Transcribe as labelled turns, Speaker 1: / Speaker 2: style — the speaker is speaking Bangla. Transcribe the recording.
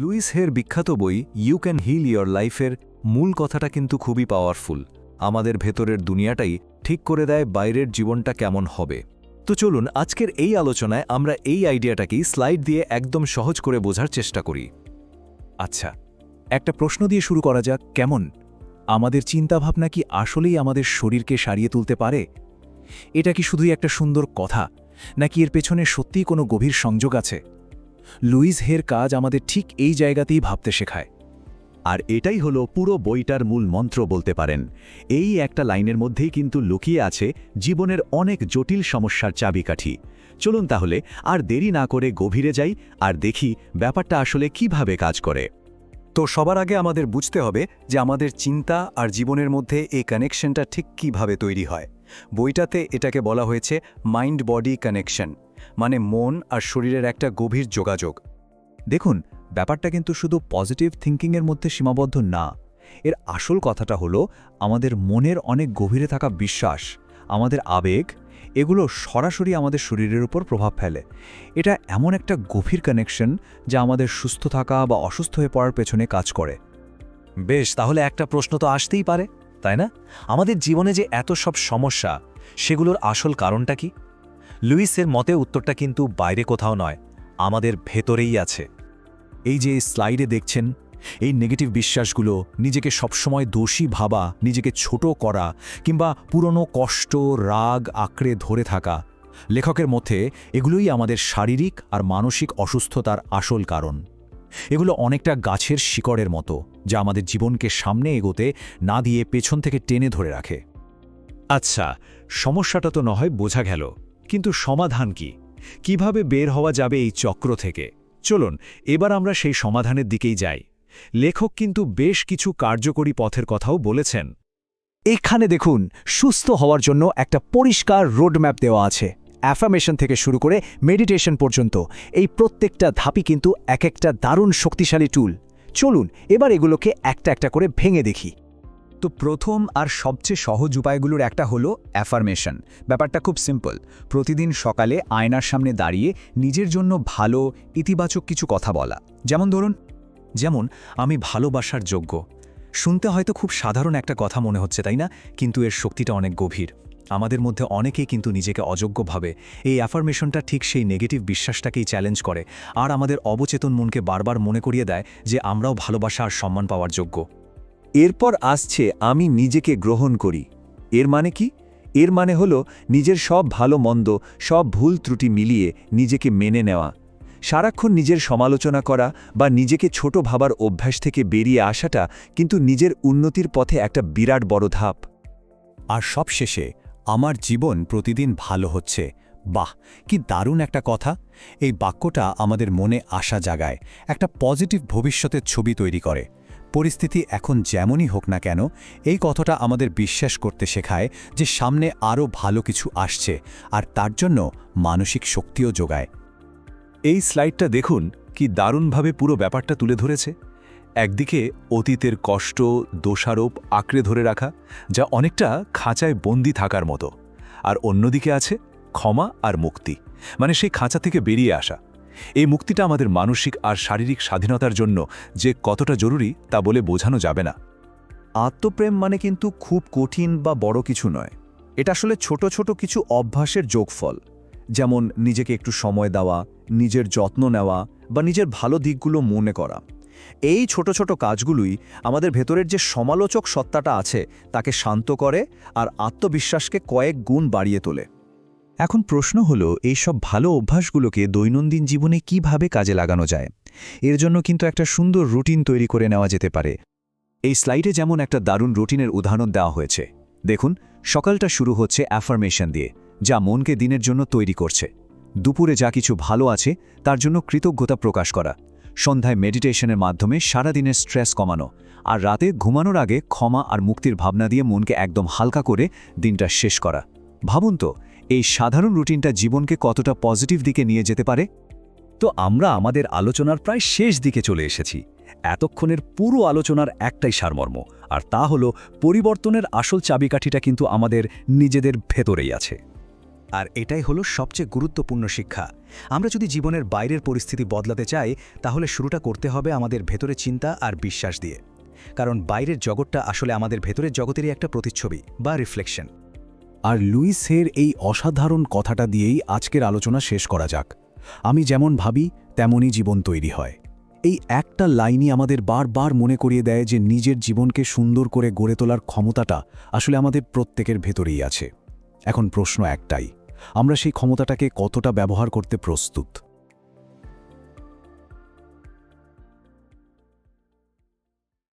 Speaker 1: লুইস হের বিখ্যাত বই ইউ ক্যান হিল ইয়োর লাইফের মূল কথাটা কিন্তু খুবই পাওয়ারফুল আমাদের ভেতরের দুনিয়াটাই ঠিক করে দেয় বাইরের জীবনটা কেমন হবে। তো চলুন, আজকের এই আলোচনায় আমরা এই আইডিয়াটাকেই স্লাইড দিয়ে একদম সহজ করে বোঝার চেষ্টা করি।
Speaker 2: আচ্ছা একটা প্রশ্ন দিয়ে শুরু করা যাক, কেমন? আমাদের চিন্তাভাবনা কি আসলেই আমাদের শরীরকে সারিয়ে তুলতে পারে? এটা কি শুধুই একটা সুন্দর কথা, নাকি এর পেছনে সত্যিই কোনো গভীর সংযোগ আছে? লুইস হের কাজ আমাদের ঠিক এই জায়গাতেই ভাবতে শেখায়।
Speaker 3: আর এটাই হলো পুরো বইটার মূল মন্ত্র বলতে পারেন। এই একটা লাইনের মধ্যেই কিন্তু লুকিয়ে আছে জীবনের অনেক জটিল সমস্যার চাবিকাঠি। চলুন তাহলে আর দেরি না করে গভীরে যাই আর দেখি ব্যাপারটা আসলে কীভাবে কাজ করে।
Speaker 1: তো সবার আগে আমাদের বুঝতে হবে যে আমাদের চিন্তা আর জীবনের মধ্যে এই কানেকশনটা ঠিক কীভাবে তৈরি হয়। বইটাতে এটাকে বলা হয়েছে মাইন্ড বডি কানেকশন। মানে মন আর শরীরের একটা গভীর যোগাযোগ।
Speaker 2: দেখুন, ব্যাপারটা কিন্তু শুধু পজিটিভ থিঙ্কিংয়ের মধ্যে সীমাবদ্ধ না। এর আসল কথাটা হলো, আমাদের মনের অনেক গভীরে থাকা বিশ্বাস, আমাদের আবেগ, এগুলো সরাসরি আমাদের শরীরের উপর প্রভাব ফেলে। এটা এমন একটা গভীর কানেকশন যা আমাদের সুস্থ থাকা বা অসুস্থ হয়ে পড়ার পেছনে কাজ করে।
Speaker 1: বেশ, তাহলে একটা প্রশ্ন তো আসতেই পারে, তাই না? আমাদের জীবনে যে এত সব সমস্যা, সেগুলোর আসল কারণটা কি? লুইসের মতে উত্তরটা কিন্তু বাইরে কোথাও নয়, আমাদের ভেতরেই আছে।
Speaker 2: এই যে স্লাইডে দেখছেন, এই নেগেটিভ বিশ্বাসগুলো নিজেকে সবসময় দোষী ভাবা, নিজেকে ছোট করা, কিংবা পুরনো কষ্ট, রাগ, আঁকড়ে ধরে থাকা, লেখকের মধ্যে এগুলোই আমাদের শারীরিক আর মানসিক অসুস্থতার আসল কারণ। এগুলো অনেকটা গাছের শিকড়ের মতো, যা আমাদের জীবনকে সামনে এগোতে না দিয়ে পেছন থেকে টেনে ধরে রাখে।
Speaker 3: আচ্ছা সমস্যাটা তো নয়, বোঝা গেল। কিন্তু সমাধান কি? কীভাবে বের হওয়া যাবে এই চক্র থেকে? চলুন, এবার আমরা সেই সমাধানের দিকেই যাই। লেখক কিন্তু বেশ কিছু কার্যকরী পথের কথাও বলেছেন।
Speaker 2: এখানে দেখুন, সুস্থ হওয়ার জন্য একটা পরিষ্কার রোডম্যাপ দেওয়া আছে। অ্যাফার্মেশন থেকে শুরু করে মেডিটেশন পর্যন্ত। এই প্রত্যেকটা ধাপই কিন্তু এক একটা দারুণ শক্তিশালী টুল। চলুন, এবার এগুলোকে একটা একটা করে ভেঙে দেখি।
Speaker 4: তো প্রথম আর সবচেয়ে সহজ উপায়গুলোর একটা হলো অ্যাফার্মেশন ব্যাপারটা খুব সিম্পল প্রতিদিন সকালে আয়নার সামনে দাঁড়িয়ে নিজের জন্য ভালো, ইতিবাচক কিছু কথা বলা। যেমন ধরুন,
Speaker 1: যেমন, আমি ভালোবাসার যোগ্য। শুনতে হয়তো খুব সাধারণ একটা কথা মনে হচ্ছে, তাই না? কিন্তু এর শক্তিটা অনেক গভীর। আমাদের মধ্যে অনেকেই কিন্তু নিজেকে অযোগ্য ভাবে। এই অ্যাফার্মেশনটা ঠিক সেই নেগেটিভ বিশ্বাসটাকেই চ্যালেঞ্জ করে। আর আমাদের অবচেতন মনকে বারবার মনে করিয়ে দেয় যে আমরাও ভালোবাসা আর সম্মান পাওয়ার যোগ্য।
Speaker 3: এরপর আসছে আমি নিজেকে গ্রহণ করি। এর মানে কি? এর মানে হলো নিজের সব ভালো মন্দ, সব ভুল ত্রুটি মিলিয়ে নিজেকে মেনে নেওয়া। সারাক্ষণ নিজের সমালোচনা করা বা নিজেকে ছোট ভাবার অভ্যাস থেকে বেরিয়ে আসাটা কিন্তু নিজের উন্নতির পথে একটা বিরাট বড় ধাপ।
Speaker 2: আর সবশেষে, আমার জীবন প্রতিদিন ভালো হচ্ছে। বাহ, কি দারুণ একটা কথা। এই বাক্যটা আমাদের মনে আশা জাগায়, একটা পজিটিভ ভবিষ্যতের ছবি তৈরি করে। পরিস্থিতি এখন যেমনই হোক না কেন, এই কথাটা আমাদের বিশ্বাস করতে শেখায় যে সামনে আরও ভালো কিছু আসছে আর তার জন্য মানসিক শক্তিও যোগায়।
Speaker 3: এই স্লাইডটা দেখুন কি দারুণভাবে পুরো ব্যাপারটা তুলে ধরেছে। একদিকে অতীতের কষ্ট, দোষারোপ আঁকড়ে ধরে রাখা, যা অনেকটা খাঁচায় বন্দি থাকার মতো। আর অন্যদিকে আছে ক্ষমা আর মুক্তি মানে সেই খাঁচা থেকে বেরিয়ে আসা। এই মুক্তিটা আমাদের মানসিক আর শারীরিক স্বাধীনতার জন্য যে কতটা জরুরি তা বলে বোঝানো যাবে না।
Speaker 4: আত্মপ্রেম মানে কিন্তু খুব কঠিন বা বড় কিছু নয়। এটা আসলে ছোট ছোট কিছু অভ্যাসের যোগফল। যেমন নিজেকে একটু সময় দেওয়া, নিজের যত্ন নেওয়া বা নিজের ভালো দিকগুলো মনে করা। এই ছোট ছোট কাজগুলোই আমাদের ভেতরের যে সমালোচক সত্তাটা আছে তাকে শান্ত করে আর আত্মবিশ্বাসকে কয়েক গুণ বাড়িয়ে তোলে।
Speaker 2: এখন প্রশ্ন হলো এই সব ভালো অভ্যাসগুলোকে দৈনন্দিন জীবনে কীভাবে কাজে লাগানো যায়? এর জন্য কিন্তু একটা সুন্দর রুটিন তৈরি করে নেওয়া যেতে পারে।
Speaker 3: এই স্লাইডে যেমন একটা দারুণ রুটিনের উদাহরণ দেওয়া হয়েছে। দেখুন, সকালটা শুরু হচ্ছে অ্যাফার্মেশন দিয়ে, যা মনকে দিনের জন্য তৈরি করছে। দুপুরে যা কিছু ভালো আছে, তার জন্য কৃতজ্ঞতা প্রকাশ করা। সন্ধ্যায় মেডিটেশনের মাধ্যমে সারাদিনের স্ট্রেস কমানো। আর রাতে ঘুমানোর আগে ক্ষমা আর মুক্তির ভাবনা দিয়ে মনকে একদম হালকা করে দিনটা শেষ করা। ভাবুন তো এই সাধারণ রুটিনটা জীবনকে কতটা পজিটিভ দিকে নিয়ে যেতে পারে?
Speaker 1: তো আমরা আমাদের আলোচনার প্রায় শেষ দিকে চলে এসেছি। এতক্ষণের পুরো আলোচনার একটাই সারমর্ম, আর তা হলো পরিবর্তনের আসল চাবিকাঠিটা কিন্তু আমাদের নিজেদের ভেতরেই আছে। আর এটাই হলো সবচেয়ে গুরুত্বপূর্ণ শিক্ষা। আমরা যদি জীবনের বাইরের পরিস্থিতি বদলাতে চাই, তাহলে শুরুটা করতে হবে আমাদের ভেতরে চিন্তা আর বিশ্বাস দিয়ে। কারণ বাইরের জগৎটা আসলে আমাদের ভেতরের জগতেরই একটা প্রতিচ্ছবি বা রিফ্লেকশন
Speaker 2: আর লুইসের এই অসাধারণ কথাটা দিয়েই আজকের আলোচনা শেষ করা যাক। আমি যেমন ভাবি, তেমনই জীবন তৈরি হয়। এই একটা লাইনই আমাদের বারবার মনে করিয়ে দেয় যে নিজের জীবনকে সুন্দর করে গড়ে তোলার ক্ষমতাটা আসলে আমাদের প্রত্যেকের ভেতরেই আছে। এখন প্রশ্ন একটাই, আমরা সেই ক্ষমতাটাকে কতটা ব্যবহার করতে প্রস্তুত?